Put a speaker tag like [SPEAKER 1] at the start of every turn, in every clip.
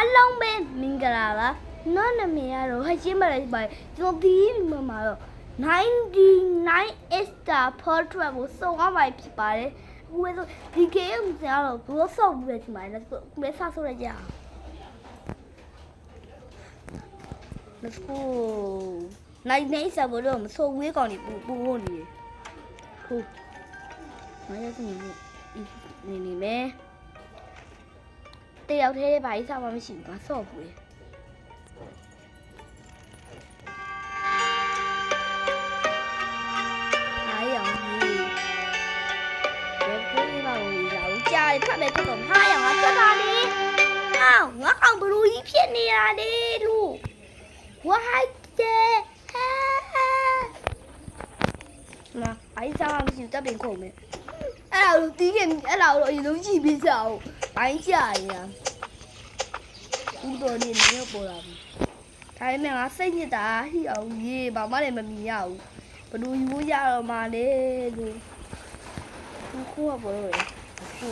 [SPEAKER 1] အားလုံးပဲမင်္ဂလာပါနော်နာမည်ကတော့ဟချင်းမလေးပါကျွန်တော်ဒီမှာမှာတော့99 Star Portrait ကိုစုံအောင်ပါဖြစ်ပါတယ်အခုပဲဆိုဒီ game ကိုတော့ဘလို့ဆော့ပြီးပဲဒီမှာလည်းကိုပဲဆော့ဆော့ရကြအောင် Let's go နိုင်နေစားဖို့တော့မဆိုဝေးကောင်နေပူပူနေတယ်ဟုတ်မရစနေနေနေမယ် တယောက်တည်းဘာကြီးစားမှမရှိဘူးငါဆော့ဘူးလေခက်ပဲခက်တော့မှားရအောင်ခက်တာလေအောင်းငါအောင်ဘလူကြီးဖြစ်နေတာလေလူဝဟိုက်တဲ့ဟာမအိုက်စားမရှိဘူးတပ်ပင်ခုံမယ်အဲ့ဒါလို့တီးခင်အဲ့ဒါလို့အရင်ဆုံးကြည့်ပြီးစအောင် ဘိုင်းကြရတာဦးတော်နေနေပေါ်လာပြီဒါပေမဲ့ငါစိတ်ညစ်တာဟိအောင်ရေးဘာမှလည်းမမြင်ရဘူးဘလူယူရတော့မှလေလို့ခုခုကပေါ်တော့လေခု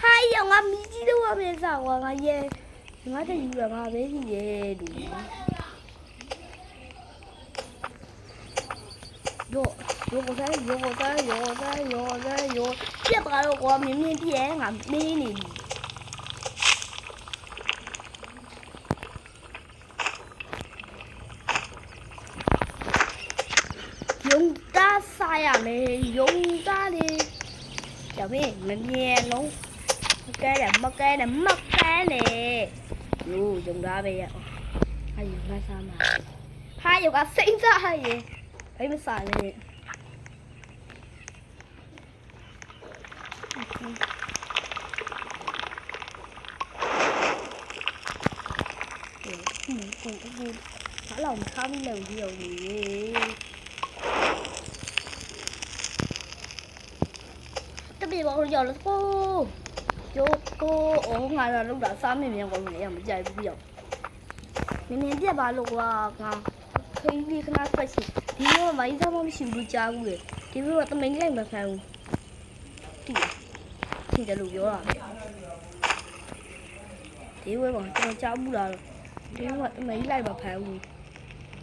[SPEAKER 1] ဟာယောငါမီးကြီးတော့မင်းစားကွာငါရဲ့ငါတက်ယူရငါပဲရှိရဲ့တူ 有我在，有我在，有我在，有我在，有。这把了我明明比俺俺没你。勇敢啥呀没？勇敢的，小妹没面龙，不该的，不该的，不该的。哟，勇敢呗。哎呦，那啥嘛？还有个谁在耶？哎，没啥耶。 ရေဘယ်မစားလဲဟင်းဟင်းဟင်းဘာလို့မထားမိလဲဒီရောကြီးတပည့်ဘောရောလို့ကိုကျိုးကိုအော်ငါတော့လောက်တာစားမြင်မြန်ကောင်းနေရမကြိုက်ဘူးပြောနင်းနင်းပြက်ပါလို့ကွာငါခင်းပြီးခ ဏဖက်စီဒီလိုမိုင်းစားမမရှိဘူးကြားဘူးလေဒီလိုကတမိန်လိုက်မဖမ်းဘူးတိတိတယ်လို့ပြောတာဒီဝဲကောင်ကျွန်တော်ကြားဘူးလားဒီလိုကတမိန်လိုက်မဖမ်းဘူး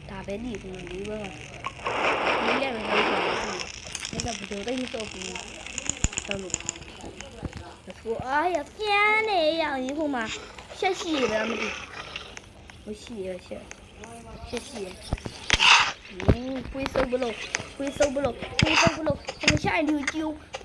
[SPEAKER 1] ဒါပဲဒီကူဒီဝဲကောင်ဒီလည်းမလုပ်ဘူးဒါကဘယ်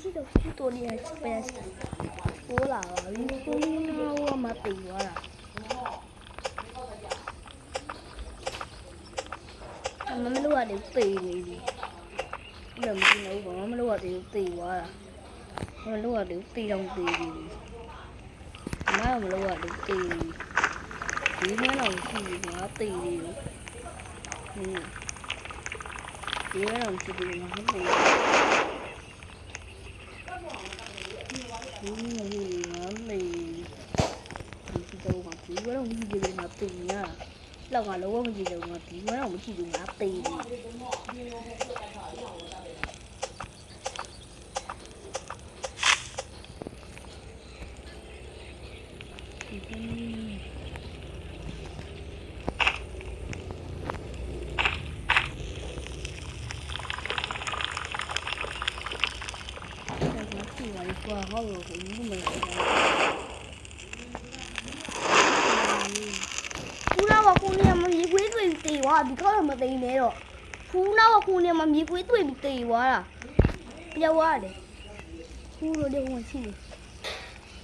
[SPEAKER 1] ရှိတော့ရှိတော့နေရပယ်စဟိုလာပါဘူးကိုနာဟိုမတည်သွားတာမမလို့ရတယ်ပေနေပြီဘယ်မှာမလို့ဘာမလို့ရတယ်ပေသွားတာမလို့ရတယ်ပေတော့ပေပြီမမလို့ရတယ်ပေဒီမှာတော့ရှိပြီငါပေနေပြီဟင်းဒီမှာတော့ရှိပြီငါပေ ဒီနေ့ငါမေဒီတော့မဒီကတော့မကြည့်ဘူးငါတင်ရလောက်ငါလောမကြည့်ဘူးငါဒီကတော့မကြည့်ဘူးငါတေးတယ်အဲ့ဒါ ကြည့်ပါလေကွာဟောလို့ဘယ်လိုမလဲဖူးနာကခုနေမှာမြေခွေးတွေ့တေးသွားဒီကောက်မသိနေတော့ဖူးနာကခုနေမှာမြေခွေးတွေ့ပြီးတေးသွားတာပြောက်ရတယ်ဖူးလို့လည်းဝင်ရှိတယ်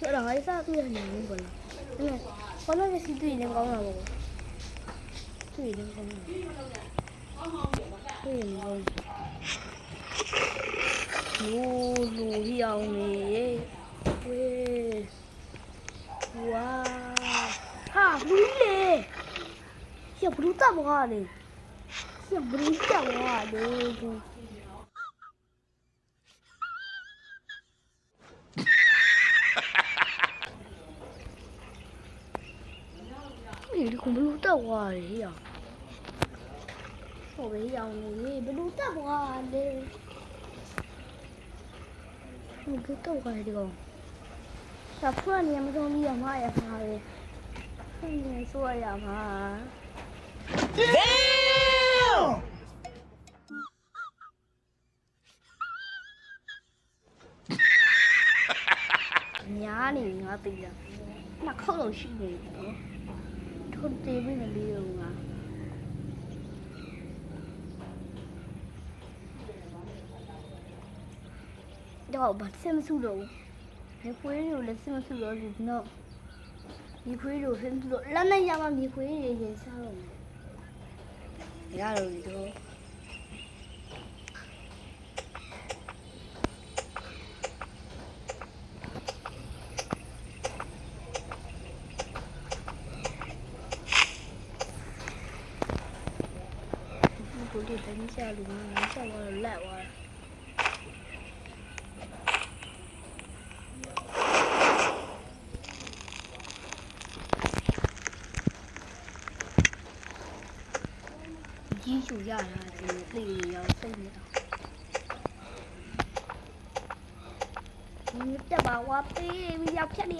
[SPEAKER 1] အဲ့ဒါဟိုက်စားတွေ့နေဘူးဘလားအဲ့ဘာလို့လဲစီတွေ့နေကောင်းတာပေါ့တွေ့နေကောင်းတာတွေ့နေကောင်း လိုလိုဟီအောင်နေရေဝေးဝါဟာလူလေဟီဘလူတာဘာလေဟီဘလူတာဘာလေဘူးဒီကွန်ပျူတာဝါရေဟီအောင်ဟိုဘေးအောင်နေဘလူတာဘာလေ 你不动过来这个？小破你们中你有嘛也发的，破你做呀嘛。Damn！ညာနေငါပြေးတာနှစ်ခေါက်လောက်ရှိနေပြီနော်ထုံတေးမင်းလေးတော့ငါ တော့ဘာစင်မစုတော့မြေခွေးတွေကိုလည်းစင်မစုတော့ဘူးနော်မြေခွေးတွေကိုစင်မစုတော့လက်နဲ့ရမှမြေခွေးတွေရင်စားတော့မယ်ရတော့ဒီတော့ကိုဒီတန်းချလူငါချက်သွားတော့လက်သွား ကြီး chủ ရတာဒီသိရရောက်စိတ်နေတာဒီတက်ပါဝါပေးပြီးရောက်ဖြတ်နေ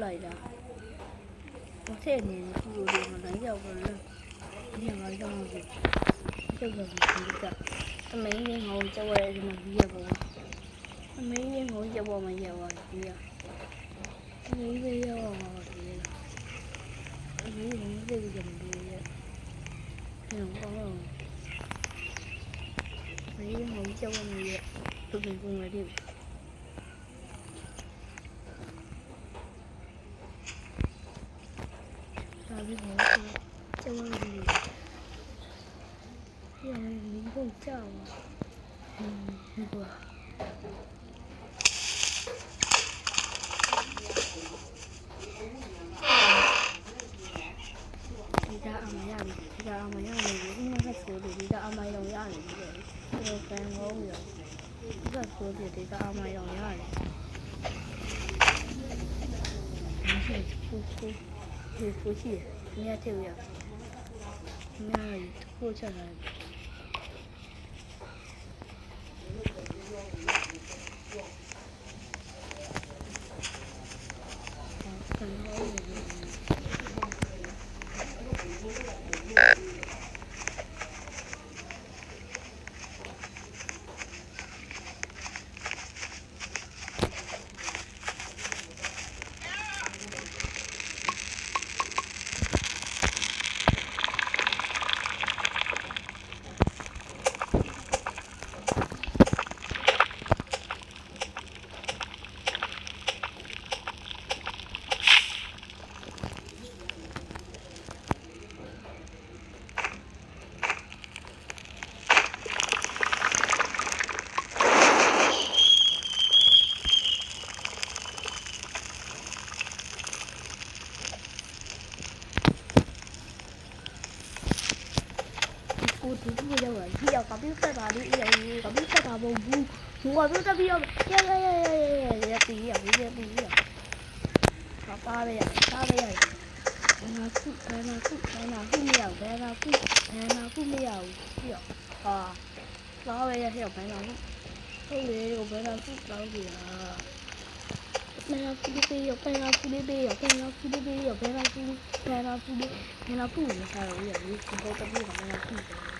[SPEAKER 1] cái 올라이다 어떻게니 이거 나이가 올라 그냥 말도 안 하고 저거 진짜 mấy cái ngồi cho quê thì mình giờ bộ mấy cái ngồi cho bộ mà giờ rồi kìa mấy cái giờ rồi kìa mấy cái ngồi cho dùm kìa thì không có rồi. Mấy cái ngồi cho bộ mà giờ. Tụi mình cùng là đi. ရမင်းဒီကိုကြောက်ဒီကွာဒီကအမရပြီဒီကအမရနေပြီဒီမှာဆိုတယ်ဒီကအမရောင်ရနေပြီဒီလိုကန်ငေါ့ရဒီကဆိုတယ်ဒီကအမရောင်ရတယ်မ amazing. ဟိုကပြတ်သက်ပြီးတော့ရရရရရရတီးရပြီးရပြီးရပါပါရရပါရရဘယ်နာခုဘယ်နာခုဘယ်နာခုမရဘယ်နာခုဘယ်နာခုမရဘူးပြီးတော့ဟာသားပဲရဟဲ့ဘယ်လာလို့ဟုတ်လေဘယ်လာသူ့တောင်းကြတာဘယ်လာဖူးလေးပေးရဘယ်လာဖူးလေးပေးရဘယ်လာဖူးလေးပေးရဘယ်လာဖူးဘယ်လာဖူးလေးဘယ်လာဖူးမစားတော့ဘူးရဒီတော့တပြေးကဘယ်လာဖူးတယ်ကြာဘူးဘယ်လာဖူးစားတော့နော်တော့ဘယ်လာဒီဒီလူတော့မတော့မဘယ်လာဖူးငါချ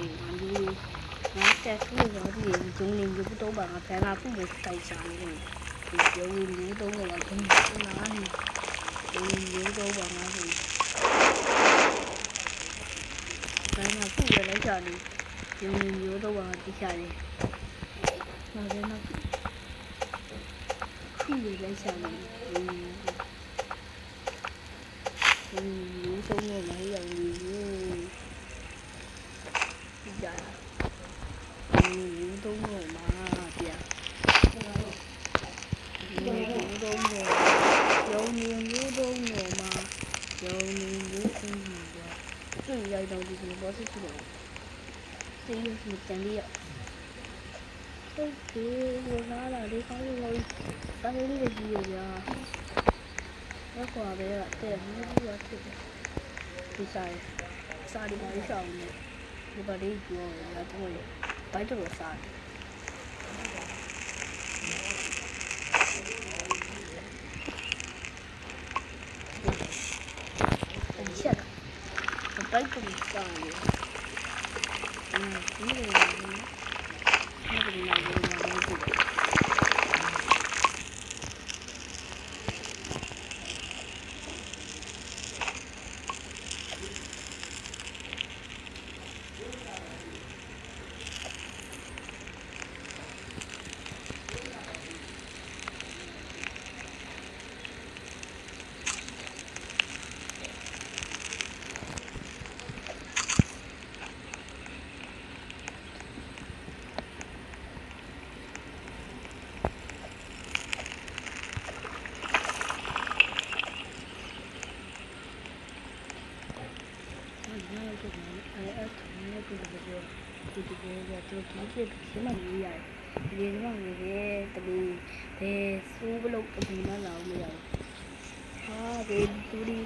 [SPEAKER 1] လေးငါလူငါတက်ဆူတော့ဒီဂျုံနေလူတော့ဘာငါဘယ်လာဖူးမစိုက်ချလေးဒီဂျုံလူတော့ကဘယ်လာနေဒီရိုးတော့ပါငါဆိုဘာမှဖူးရလိုက်ကြတယ်ဒီမျိုးတော့ပါတိကျတယ်ငါလည်းတော့ဖူးရလိုက်ကြတယ်ဒီဒီရိုးတော့လည်းမ ရဘူးဒီကြဒီရိုးတော့မှာပြဒီရိုးတော့ရုံနေရိုးတော့မှာရုံနေရိုးတော့မှာတွေ့ရတော့ဒီလိုတော့ဖြစ်တယ်စေးရစတန်လေးရဟုတ်ကဲ့ဝလာလာ Đấy, thì người nói là đi không ngồi ta thấy đi là gì rồi giờ. Nó quả về là tiền như đi là tiền. Thì xài xài đi mấy sầu này đi vào đi rồi là thôi bấy được rồi xài. Bánh cùng sợi Ừ, đúng rồi Thank you. cái này như vậy, riêng cuma dia dia cuma dia tapi dia sebelum ke mana lah dia ha dia turi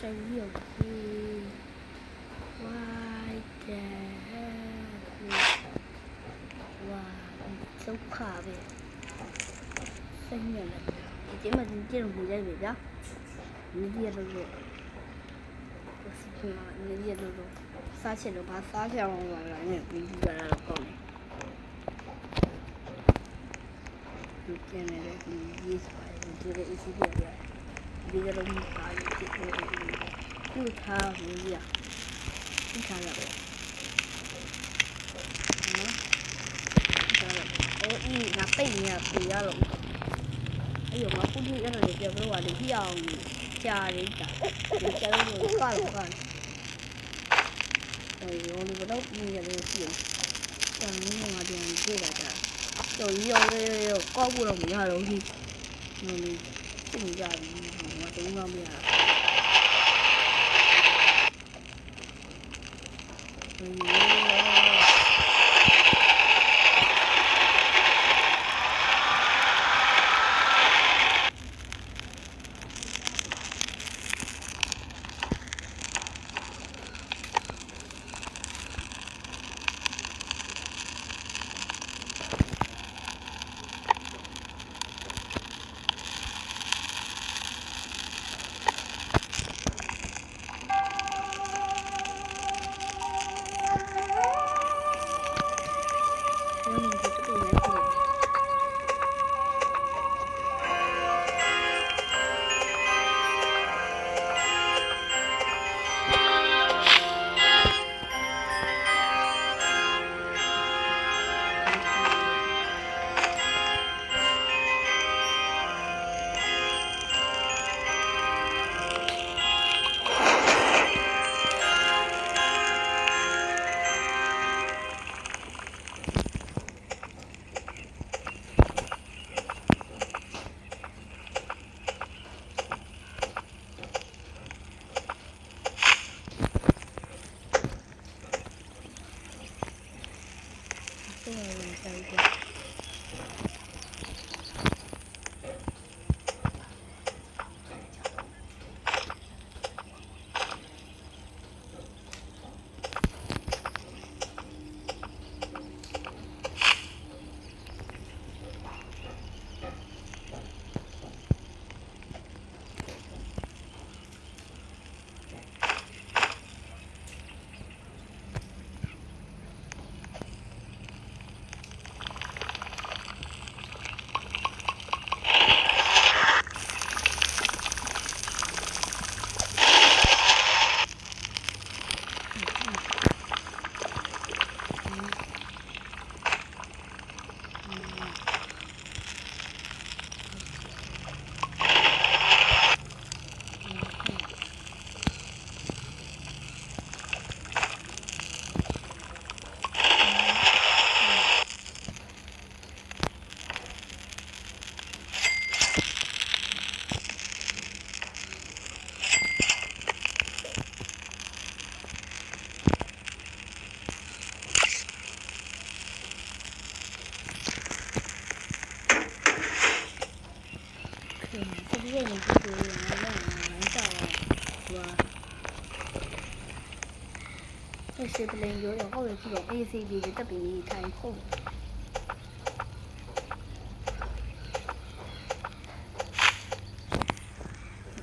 [SPEAKER 1] Hãy subscribe cho kênh Ghiền Mì quay Để không bỏ lỡ về, video hấp này, chỉ mình chỉ là người dân vậy đó. ရလို့လို့ဒီမှာနေရလို့လို့စားချင်လို့ဘာစားချင်အောင်လာနဲ့ပြီးကြတာတော့ကောင်းတယ်ဒီကျန်နေတဲ့ဒီရေးစားတယ်ဒီလိုအစီအစဉ်ပြရတယ်ဒီလိုမျိုးပါလို့ဖြစ်နေတယ်သူ့ထားဘူးရသူ့ထားရတယ်နော်ဒါတော့အိုးငါပိတ်နေရပြရလို့အဲ့ရောမပူလို့ရတော့ကြပြောလို့ရလို့ပြအောင် chiarita non c'è uno che fa lo fa poi io li vado a finire le fie con una di un giro da io io io io qua pure mi ha lo lì non mi mi ha ma tu non mi ha စီပလင်ရိုးတော့ဟောက်ရကြည့်တော့ ACD တွေတက်ပြီးထိုင်ခုတ်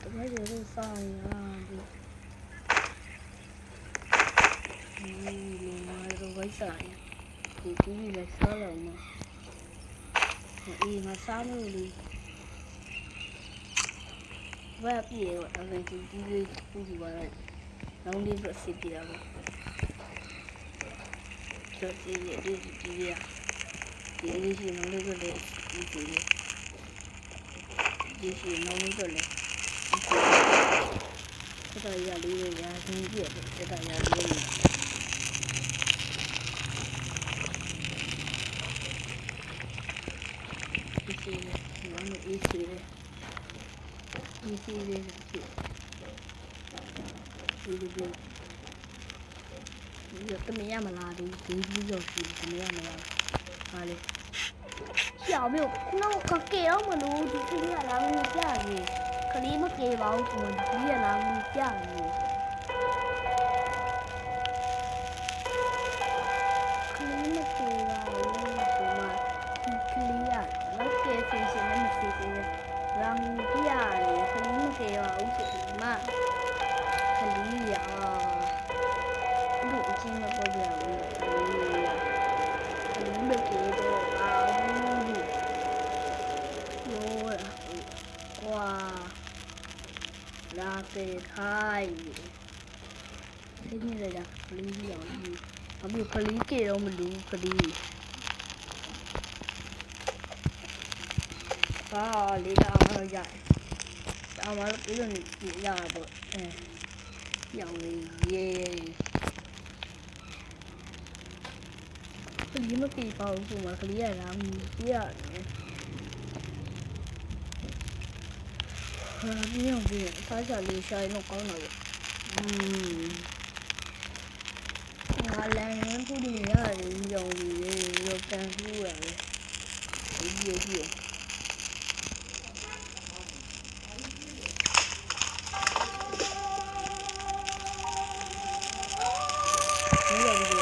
[SPEAKER 1] တကယ်လို့စောင်းရဒီဒီလိုမှတော့ဝိုက်စားရဒီဒီလည်းဆောင်းလုံးနော်အေးငါစားလို့လေဘယ်ပြေတော့အရင်ဒီဒီလေးပူပူပါတော့လောင်းလေးပြစစ်ပြတာ ပေါ့ကျော်စီရဒီဒီရဒီလေးရှိလောင်းလေးပြလေဒီဒီလေးဒီရှိလောင်းလေးပြလေဒီတော့ရလေးရရာစင်းပြတယ်ဒီတော့ရလေးရဒီရှိလောင်းလေးအေးရှိတယ်ဒီစီလေးဖြစ်ဒီ ပြီးတော့တမင်ရမလားဒီဒီပြီးတော့ရှိတမင်ရမလားဟာလေရှာမေနော်ကကေအောင်မလို့ဒီကလေးကလာမလို့ပြရည်ကလေးမကေပါဘူးသူဒီကလာမလို့ပြရည် တော့မလူခလီဘာလေးတောင်တော့ရတယ်။တောင်တော့ပြီးတော့နေရတာပေါ့။အဲရောင်လေးရေးကလေးမပြေပါဘူးဆိုမှကလေးရလာမပြရတယ်။ဟာပြင်းအောင်ပြင်းအစားချလေးရှာရင်တော့ကောင်းတာပေါ့။อืม ငါလည်းရင်းပူနေရတယ်ရောင်လေးရောကန်ပူရတယ်။ဒီကြီးကြီး没有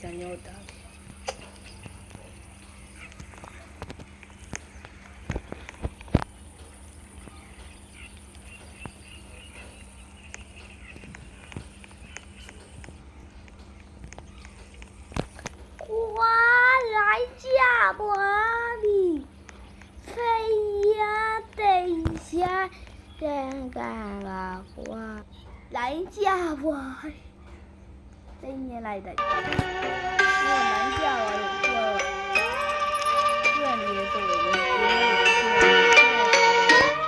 [SPEAKER 1] ဂျန်ရောတာ။။ကွာလိုက်ကြပါပြီ။ဖေးရ တဲ့ရတဲ့ကန်လာကွာလိုက်ကြပါ။တိတ်နေလိုက်တယ်။ဟိုလိုက်ကြပါလို့ပြောပြန်နေတယ်ဆိုတော့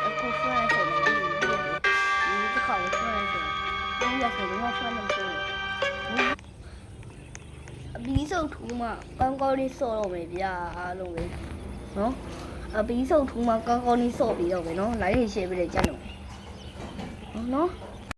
[SPEAKER 1] အခုဖန်ဆိုတော့ဒီဒီခေါင်းဖန်ဆိုဒီရဆိုတော့ဖန်လို့ဆိုအပီးစုပ်ထူးမှကောင်းကောင်းလေးစော့တော့မယ်ဗျာအားလုံးလေနော်အပီးစုပ်ထူးမှကောင်းကောင်းလေးစော့ပြီးတော့မယ်နော် line ရှယ်ပေးတယ်ကြက်လို့နော်နော်